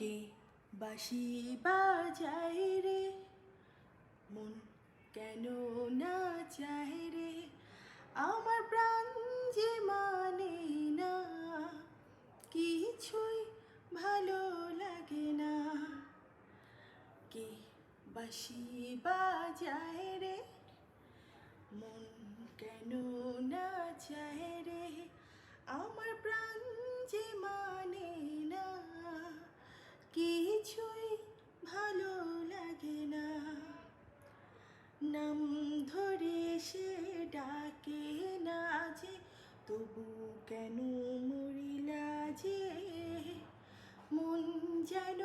কে বাঁশি বাজায় রে। মন কেন না চায় রে? আমার প্রাণ যে মানে না, কিছুই ভালো লাগে না। কে বাঁশি বাজায় রে? মন কেন না চায় নাম ধরে সে ডাকে না যে, তবু কেন মরিলা যে? মন যেন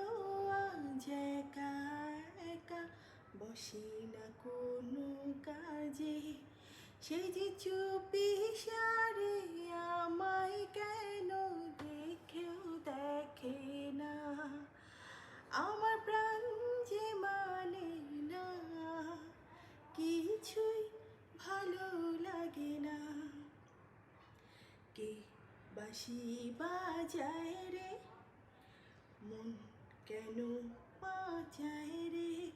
আজ একা একা বসে না কোনো কাজে। সে যে চুপি সারে আমায় কেন দেখেও দেখে না। আমার কে বাঁশি বাজায় রে? মন কেন বাজায় রে?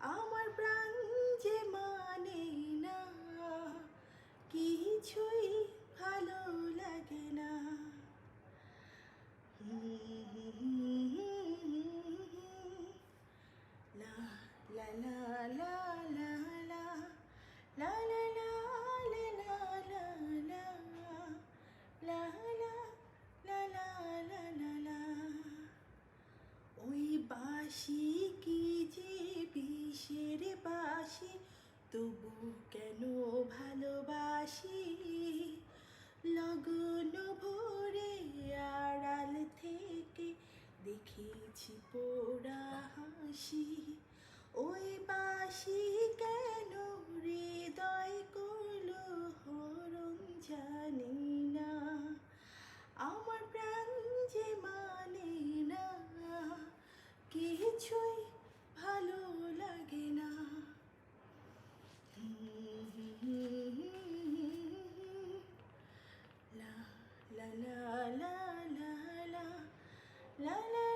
আমার প্রাণ বাঁশি তবু কেন ভালোবাসি? লগন ভোরে আড়াল থেকে দেখেছি পোড়া হাসি। ওই বাঁশি কেন হৃদয় করল হরণ জানি la la la la la la